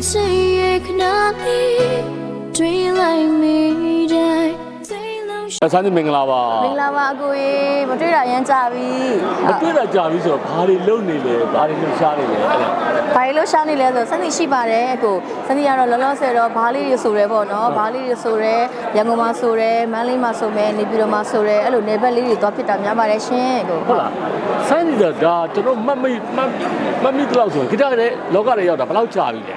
take nothing dream like me die say no ဆန်းနေမင်္ဂလာပါမင်္ဂလာပါအကိုရေမတွေ့တာရမ်းကြပြီမတွေ့တာကြာပြီဆိုတော့ဘာတွေလုပ်နေလဲဘာတွေလှုပ်ရှားနေလဲအဲ့ဒါဘာလို့ရှာနေလဲဆိုစနေရှိပါတယ်အကိုစနေကတော့လောလောဆယ်တော့ဘားလေးတွေဆိုရဲပေါ့နော်ဘားလေးတွေဆိုရဲရန်ကုန်မှာဆိုရဲမန္တလေးမှာဆိုမယ်နေပြည်တော်မှာဆိုရဲအဲ့လိုနေဘက်လေးတွေသွားဖြစ်တာများပါတယ်ရှင်အကိုဟုတ်လားဆန်းနေတာဒါကျွန်တော်မှတ်မိမှတ်မှတ်မိတလို့ဆိုရင်ဂီတရဲ့လောကတွေရောက်တာဘယ်လောက်ကြာပြီလဲ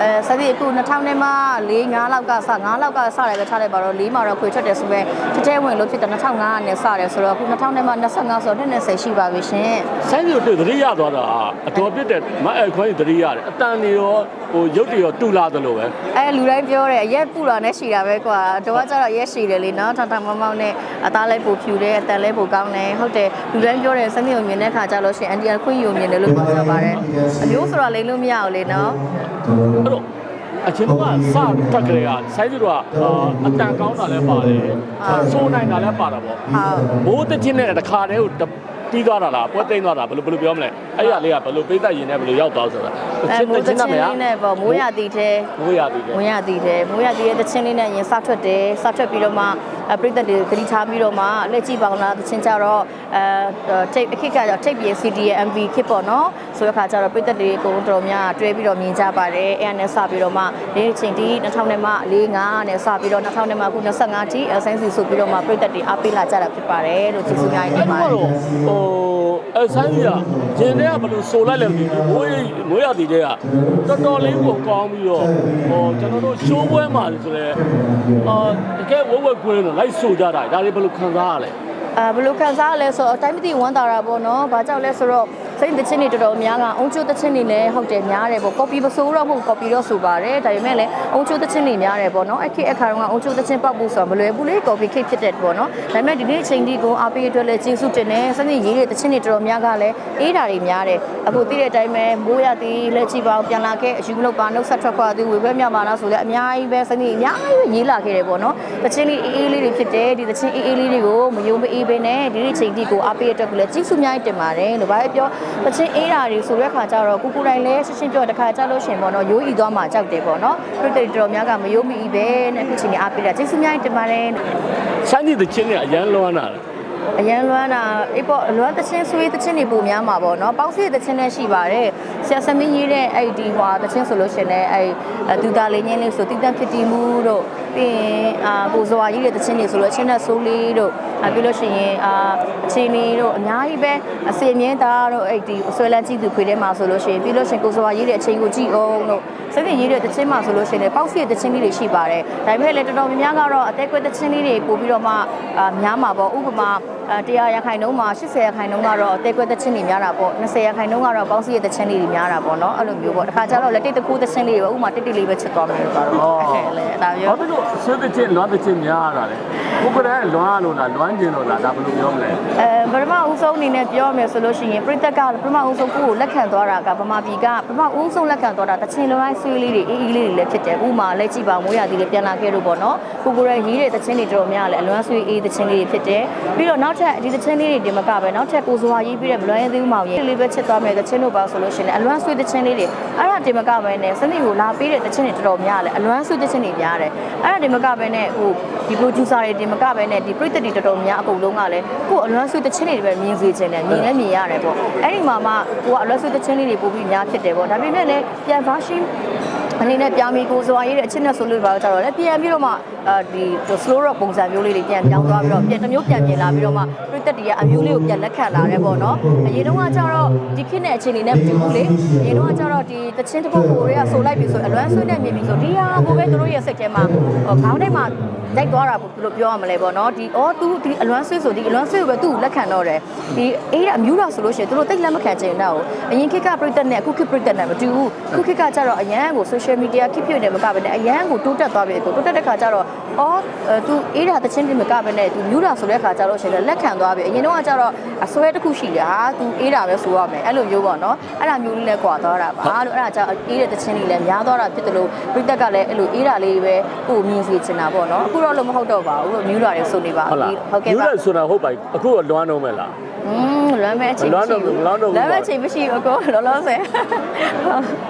အဲစနေအခု2000နဲ့မှ4 5လောက်ကစ9လောက်ကစတယ်ပဲထားလိုက်ပါတော့4မှာတော့ခွေထွက်တယ်ဆိုပဲတတဲဝင်လို့ဖြစ်တယ်2005နဲ့စတယ်ဆိုတော့အခု2000နဲ့မှ25ဆိုတော့20ရှိပါပြီရှင်ဆန်းနေတို့သတိရသွားတာအတော်ပြစ်တဲ့မအဲ့ခွန်းသတိရတယ်အတန်တွေရောဟိုရုပ်တွေရောတူလာသလိုပဲအဲလူတိုင်းပြောတယ်ရက်ပူတာနဲ့ရှိတာပဲကွာတော့ကကျတော့ရက်ရှိတယ်လေနော်ထထမောင်းမောင်းနဲ့အသားလည်းပိုဖြူတယ်အသက်လည်းပိုကောင်းတယ်ဟုတ်တယ်လူတိုင်းပြောတယ်စနေုံမြင်တဲ့ခါကျလို့ရှိရင်အန်တီကခွင့်ယူမြင်တယ်လို့ပြောကြပါတယ်အမျိုးဆိုတော့လိမ့်လို့မရဘူးလေနော်အဲ့တော့အချင်းကစတက်ကြရဆိုင်းသူတို့ကအတန်ကောင်းတာလည်းပါတယ်စိုးနိုင်တာလည်းပါတာပေါ့ဟုတ်ဘိုးတချင်းနဲ့တခါတည်းကိုပြီးသွားတာလားပွဲသိမ်းသွားတာဘယ်လိုဘယ်လိုပြောမလဲအဲ့ရလေးကဘယ်လိုပေးသက်ရင်နဲ့ဘယ်လိုရောက်သွားဆိုတာတအဲချင်းမိုးတတချင်းချင်းနဲ့မရလေးနဲ့ပေါ့မိုးရသည်တဲ့ဘိုးရပြီလေမိုးရသည်တဲ့မိုးရသည်ရဲ့တချင်းလေးနဲ့ရင်စထွက်တယ်စထွက်ပြီးတော့မှ အပြိသက်တွေဂရီထားပြီးတော့မှလက်ကြည့်ပါအောင်လားတချင်းကြတော့အဲထိတ်အခက်ကတော့ထိတ်ပြေ CD ရဲ့ MV ခစ်ပေါ့နော်ဆိုတဲ့ခါကျတော့ပြိသက်တွေအကုန်တော်များတွဲပြီးတော့မြင်ကြပါတယ်အဲ့ဒါနဲ့စပြီးတော့မှဒီချိန်ဒီ2000နဲ့မှ4 5နဲ့စပြီးတော့2000နဲ့မှအခု25ထိအဆိုင်စီဆိုပြီးတော့မှပြိသက်တွေအားပေးလာကြတာဖြစ်ပါတယ်လို့ကျေးဇူးများကြီးအဲ့တင်ပါတော့တယ်ဟို အဆန်းကြီးကဂျင်းတွေကဘယ်လိုဆိုလိုက်လဲမသိဘူးမိုးရမိုးရတီတွေကတော်တော်လေးကိုကောင်းပြီးတော့ဟိုကျွန်တော်တို့ရှိုးပွဲမှာဆိုလဲအာတကယ်ဝက်ဝက်ကွင်းတော့လိုက်ဆိုကြတာဒါတွေဘယ်လိုခံစားရလဲအဲဘယ်လိုခံစားရလဲဆိုတော့အတိုင်းမသိဝမ်းသာတာပေါ့နော်။ဘာကြောင့်လဲဆိုတော့စိတ်တချင်းတွေတော်တော်များကအုံချိုးတချင်းတွေလည်းဟုတ်တယ်များတယ်ပေါ့။ copy မဆိုးတော့မဟုတ် copy တော့ဆိုပါတယ်။ဒါပေမဲ့လည်းအုံချိုးတချင်းတွေများတယ်ပေါ့နော်။အခက်အခါတော့ကအုံချိုးတချင်းပောက်ဖို့ဆိုတာမလွယ်ဘူးလေ copy ခက်ဖြစ်တဲ့ပေါ့နော်။ဒါပေမဲ့ဒီနေ့အချိန်ဒီကိုအားပေးအတွက်လည်းကျေးဇူးတင်တယ်။စနေရေးတဲ့တချင်းတွေတော်တော်များကလည်းအေးတာတွေများတယ်။အခုသိတဲ့အတိုင်းပဲမိုးရသည်လက်ကြည့်ပါအောင်ပြန်လာခဲ့အယူမလို့ပါနှုတ်ဆက်ထွက်ခွာသည်ဝေဘဲမြမှာလားဆိုလည်းအများကြီးပဲစနေအများကြီးပဲရေးလာခဲ့တယ်ပေါ့နော်။တချင်းလေးအေးအေးလေးတွေဖြစ်တယ်ဒီတချင်းအေးအေးလေးတွေကိုမယုံမအေးပဲနဲ့ဒီနေ့ချိန်ဒီကိုအားပေးတဲ့အတွက်ကလည်းကျေးဇူးများကြီးတင်ပါတယ်လို့ဘာပဲပြောတချင်းအေးတာတွေဆိုတဲ့ခါကျတော့ကိုကိုတိုင်းလည်းရှင်းရှင်းပြောတဲ့ခါကျလို့ရှရင်ပေါ့နော်ရိုးဤသွားမှကြောက်တယ်ပေါ့နော်ပြည့်တော်များကမယုံမအေးပဲနဲ့အခုချိန်นี้အားပေးတာကျေးဇူးများကြီးတင်ပါတယ်ဆန်းကြီးတချင်းတွေအရန်လွမ်းတာလေအရန်လွမ်းတာအေးပေါ့အလွမ်းတချင်းဆွေးတချင်းတွေပုံများမှာပေါ့နော်ပေါင်းစီတချင်းလည်းရှိပါတယ်ဆရာသမီးရေးတဲ့အဲ့ဒီဟွာတချင်းဆိုလို့ရှရင်လည်းအဲ့ဒူတာလေးညင်းလေးဆိုတိတန့်ဖြစ်တီမှုတို့ပြီးရင်အာကိုဇွာရေးတဲ့တချင်းတွေဆိုလို့ချင်းနဲ့ဆိုးလေးတို့အပြီးလို့ရှိရင်အာအချင်းလေးတို့အများကြီးပဲအစီအမြင့်သားတို့အဲ့ဒီဆွဲလန်းကြည့်သူခွေထဲမှာဆိုလို့ရှိရင်ပြီးလို့ရှိရင်ကိုဇွာရေးတဲ့အချင်းကိုကြည့်အောင်တို့စိတ်ရေးတဲ့တချင်းမှာဆိုလို့ရှိရင်လည်းပေါင်းစီတချင်းလေးတွေရှိပါတယ်ဒါပေမဲ့လည်းတော်တော်များများကတော့အသက်ကွဲတချင်းလေးတွေပို့ပြီးတော့မှအာများမှာပေါ့ဥပမာအဲ100ရာခိုင်နှုန်းမှာ80ရာခိုင်နှုန်းကတော့အသေးကွဲသချင်းတွေများတာပေါ့20ရာခိုင်နှုန်းကတော့ပေါင်းစည်းရဲ့သချင်းလေးတွေများတာပေါ့နော်အဲ့လိုမျိုးပေါ့တခါကျတော့လက်တိတ်တစ်ခုသချင်းလေးတွေပေါ့ဥပမာတိတ်တိတ်လေးပဲချစ်သွားမယ်လို့ပါတော့အဲ့လေဒါဘာမျိုးဖြစ်လို့ဆွေးတချင်းလွမ်းတချင်းများရတာလဲကိုကလည်းလွမ်းရလို့လားလွမ်းကျင်လို့လားဒါဘယ်လိုပြောမလဲအဲပထမဦးဆုံးအနေနဲ့ပြောရမယ်ဆိုလို့ရှိရင်ပြိတက်ကပထမဦးဆုံးကိုကိုလက်ခံသွားတာကဗမာပြည်ကပထမဦးဆုံးလက်ခံသွားတာတချင်းလုံးတိုင်းဆွေးလေးတွေအေးအေးလေးတွေလည်းဖြစ်တယ်ဥမာလက်ကြည့်ပါမိုးရသည်လေးပြန်လာခဲ့လို့ပေါ့နော်ကိုကိုရဲ့ရေးတဲ့တချင်းတွေတော်တော်များလည်းအလွမ်းဆွေးအေးတချင်းလေးတွေဖြစ်တယ်ပြီးတော့နောက်ထပ်ဒီတချင်းလေးတွေတင်မကပဲနောက်ထပ်ကိုစွာရေးပြီးတဲ့မလွမ်းရင်သေးဦးမောင်ရေးလေးပဲချစ်သွားမယ်တချင်းတို့ပါဆိုလို့ရှိရင်အလွမ်းဆွေးတချင်းလေးတွေအဲ့ဒါတင်မကပဲနဲ့စနစ်ကိုလာပေးတဲ့တချင်းတွေတော်တော်များလည်းအလွမ်းဆွေးတချင်းတွေများတယ်အဲ့ဒါတင်မကပဲနဲ့ဟိုဒီ producer တွေတင်မကပဲနဲ့ဒီပြိတ္တတွေတော်တော်များအကုန်လုံးကလည်းကိုအလွမ်းဆွေးတချင်းတွေပဲမြင်စေချင်တယ်မြင်လည်းမြင်ရတယ်ပေါ့အဲ့ဒီမှာမှကိုကအလွမ်းဆွေးတချင်းလေးတွေပို့ပြီးများဖြစ်တယ်ပေါ့ဒါပေမဲ့လည်းပြန် version အနေနဲ့ပြောင်းပြီးကိုစွာရေးတဲ့အချင်းနဲ့ဆိုလို့ပါတော့ကြတော့လည်းပြန်ပြီးတော့မှအာဒီ slow rock ပုံစံမျိုးလေးတွေပြန်ပြောင်းသွားပြီးတော့ပြန်တစ်မျိုးပြန်ပြင်လာပြီးတော့မှပြည့်သက်တည်းကအမျိုးလေးကိုပြန်လက်ခံလာတယ်ပေါ့နော်အရင်တော့ကကြတော့ဒီခေတ်နဲ့အခြေအနေနဲ့မတူဘူးလေအရင်တော့ကကြတော့ဒီတချင်းတစ်ပုတ်ကိုတွေကဆိုလိုက်ပြီဆိုအလွမ်းဆွေးနဲ့မြင်ပြီဆိုဒီဟာကိုပဲတို့ရဲ့စိတ်ထဲမှာခေါင်းထဲမှာလိုက်သွားတာလို့ပြောရမလဲပေါ့နော်ဒီအော် तू ဒီအလွမ်းဆွေးဆိုဒီအလွမ်းဆွေးကိုပဲသူ့ကိုလက်ခံတော့တယ်ဒီအေးအမျိုးတော်ဆိုလို့ရှိရင်တို့တိတ်လက်မခံချင်တော့အရင်ခေတ်ကပြည့်သက်နဲ့အခုခေတ်ပြည့်သက်နဲ့မတူဘူးအခုခေတ်ကကြတော့အရန်ကို social social media ခိပြုတ်နေမကဘဲနဲ့အရန်ကိုတိုးတက်သွားပြီကိုတိုးတက်တဲ့ခါကျတော့အော်သူအေးတာတချင်းပြင်မကဘဲနဲ့သူမြူတာဆိုတဲ့ခါကျတော့ရှင်လက်ခံသွားပြီအရင်တော့ကကျတော့အစွဲတစ်ခုရှိတယ်ဟာသူအေးတာပဲဆိုရမယ်အဲ့လိုမျိုးပေါ့နော်အဲ့ဒါမျိုးလေးလည်းကွာသွားတာပါလို့အဲ့ဒါကြောင့်အေးတဲ့တချင်းလေးလည်းများသွားတာဖြစ်တယ်လို့ပြည်သက်ကလည်းအဲ့လိုအေးတာလေးပဲကိုမြင်စေချင်တာပေါ့နော်အခုတော့လို့မဟုတ်တော့ပါဘူးလို့မြူတာတွေဆိုနေပါဟုတ်ကဲ့ပါမြူတာဆိုတာဟုတ်ပါအခုတော့လွမ်းတော့မယ်လားอืม လွမ်းမဲ့အချိန်လွမ်းတော့လွမ်းတော့ဘူးလွမ်းမဲ့အချိန်မရှိဘူးအကိုလောလောဆယ်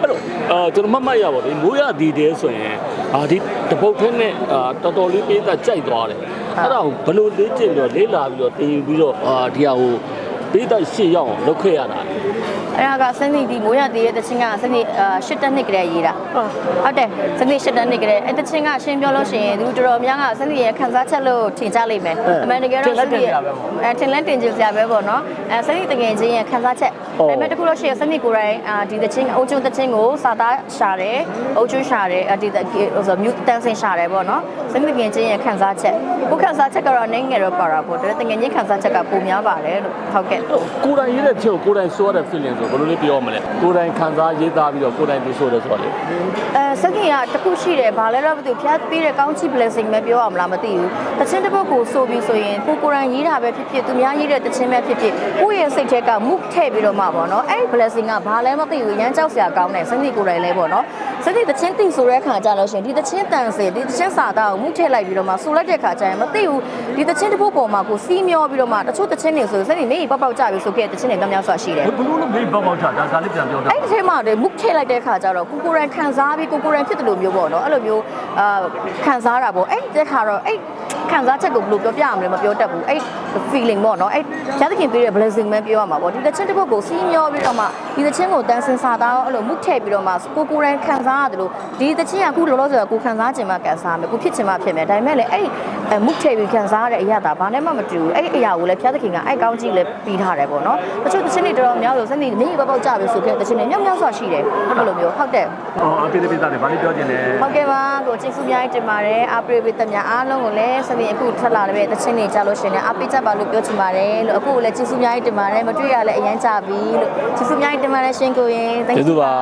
အဲ့တော့အာကျွန်တော်မှတ်မှတ်ရပါဘူးမိုးရသည်တဲဆိုရင်အာဒီတပုတ်ထဲနဲ့အာတော်တော်လေးပေးတာကြိုက်သွားတယ်အဲ့ဒါကိုဘယ်လိုလေ့ကျင့်ပြီးတော့လေးလာပြီးတော့တင်ယူပြီးတော့အာဒီဟာကိုပေးတာရှေ့ရောက်အောင်လုပ်ခဲ့ရတာလေ အဲ့ဒါကစနေဒီမိုးရတည်ရဲ့တချင်းကစနေရှစ်တက်နှစ်ကလေးရေးတာဟုတ်တယ်စနေရှစ်တက်နှစ်ကလေးအဲ့တချင်းကအရှင်းပြောလို့ရှိရင်သူတော်တော်များကစနေရဲ့ခန်းစားချက်လို့ထင်ကြလိမ့်မယ်အမှန်တကယ်တော့စနေအဲထင်လန်းတင်ကြစရာပဲပေါ့နော်အဲစနေတကယ်ချင်းရဲ့ခန်းစားချက်ဒါပေမဲ့တခုလို့ရှိရင်စနေကိုယ်တိုင်အာဒီတချင်းအုပ်ချုံတချင်းကိုစာသားရှာတယ်အုပ်ချုံရှာတယ်အဒီဟိုဆိုမြူတန်းစင်ရှာတယ်ပေါ့နော်စနေတကယ်ချင်းရဲ့ခန်းစားချက်ကိုခန်းစားချက်ကတော့နိုင်ငယ်တော့ပါတာပေါ့ဒါပေမဲ့တကယ်ချင်းခန်းစားချက်ကပုံများပါတယ်လို့ဟုတ်ကဲ့ကိုယ်တိုင်ရေးတဲ့ချက်ကိုကိုယ်တိုင်ဆိုရတဲ့ feeling ဆိုဘယ်လိုလေးပြောမလဲကိုယ်တိုင်ခံစားရေးသားပြီးတော့ကိုယ်တိုင်သူဆိုတယ်ဆိုတော့လေအဲစက်ကင်ကတခုရှိတယ်ဘာလဲတော့မသိဘူးဖျားပေးတဲ့ကောင်းချီ blessing ပဲပြောအောင်လားမသိဘူးတချင်းတစ်ပုတ်ကိုဆိုပြီးဆိုရင်ကိုကိုရန်ရေးတာပဲဖြစ်ဖြစ်သူများရေးတဲ့တချင်းပဲဖြစ်ဖြစ်ကိုယ့်ရဲ့စိတ်ထဲက move ထည့်ပြီးတော့မှပေါ့နော်အဲ့ဒီ blessing ကဘာလဲမသိဘူးရမ်းကြောက်စရာကောင်းတယ်စနေကိုယ်တိုင်လဲပေါ့နော် စနေတချင်းသိဆိုတဲ့ခါကြလို့ရှိရင်ဒီတချင်းတန်စေဒီတချင်းစာသားကို move ထည့်လိုက်ပြီးတော့မှဆိုလိုက်တဲ့ခါကျရင်မသိဘူးဒီတချင်းတစ်ပုတ်ပေါ်မှာကိုစီးမျောပြီးတော့မှတချို့တချင်းတွေဆိုစနေမေးပေါက်ပေါက်ကြပြီးဆိုခဲ့တဲ့တချင်းတွေများများစွာရှိတယ်ဘယ်လိုလဲမေးပေါက်ပေါက်ချဒါကလေးပြန်ပြောတာအဲ့ဒီထဲမှာလေမုတ်ထည့်လိုက်တဲ့ခါကျတော့ကိုကိုရန်ခံစားပြီးကိုကိုရန်ဖြစ်တယ်လို့မျိုးပေါ့နော်အဲ့လိုမျိုးအာခံစားတာပေါ့အဲ့ဒီတဲ့ခါတော့အဲ့ခံစားချက်ကိုဘယ်လိုပြောပြရမလဲမပြောတတ်ဘူးအဲ့ feeling ပေါ့နော်အဲ့ရသခင်ပေးတဲ့ blessing ပဲပြောရမှာပေါ့ဒီတစ်ချက်တစ်ပုတ်ကိုစီးမျောပြီးတော့မှဒီတစ်ချင်းကိုတန်းစင်စာသားအဲ့လိုမုတ်ထည့်ပြီးတော့မှကိုကိုရန်ခံစားရတယ်လို့ဒီတစ်ချင်းကအခုလောလောဆယ်ကိုခံစားခြင်းမှကန်စားမယ်ကိုဖြစ်ခြင်းမှဖြစ်မယ်ဒါပေမဲ့လေအဲ့ဒီမုတ်ထည့်ပြီးခံစားရတဲ့အရာတာဘာနဲ့မှမတူဘူးအဲ့ဒီအရာကိုလည်းဖျားသခင်ကအဲ့ကောင်းကြီးလည်းပြီးထားတယ်ပေါ့နော်တချို့တစ်ချင်းတွေတော်တော်များဆိုစနေနေပေါက်ပေါက်ကြပြီဆိုခဲ့တဲ့တစ်ချင်းတွေမြောက်မြောက်စွာရှိတယ်အဲ့လိုမျိုးဟုတ်တယ်အော်အပိပိသားတွေဘာလို့ပြောချင်လဲဟုတ်ကဲ့ပါကိုကျေးဇူးများတင်ပါတယ်အားပေးပေးတဲ့များအားလုံးကိုလည်းစနေအခုထွက်လာတဲ့တချင်းတွေကြားလို့ရှင်လည်းအားပေးကြပါလို့ပြောချင်ပါတယ်လို့အခုလည်းကျေးဇူးများတင်ပါတယ်မတွေ့ရလည်းအရန်ကြပြီလို့ကျေးဇူးများတင်ပါတယ်ရှင်ကိုရင် thank you ကျေးဇူးပါ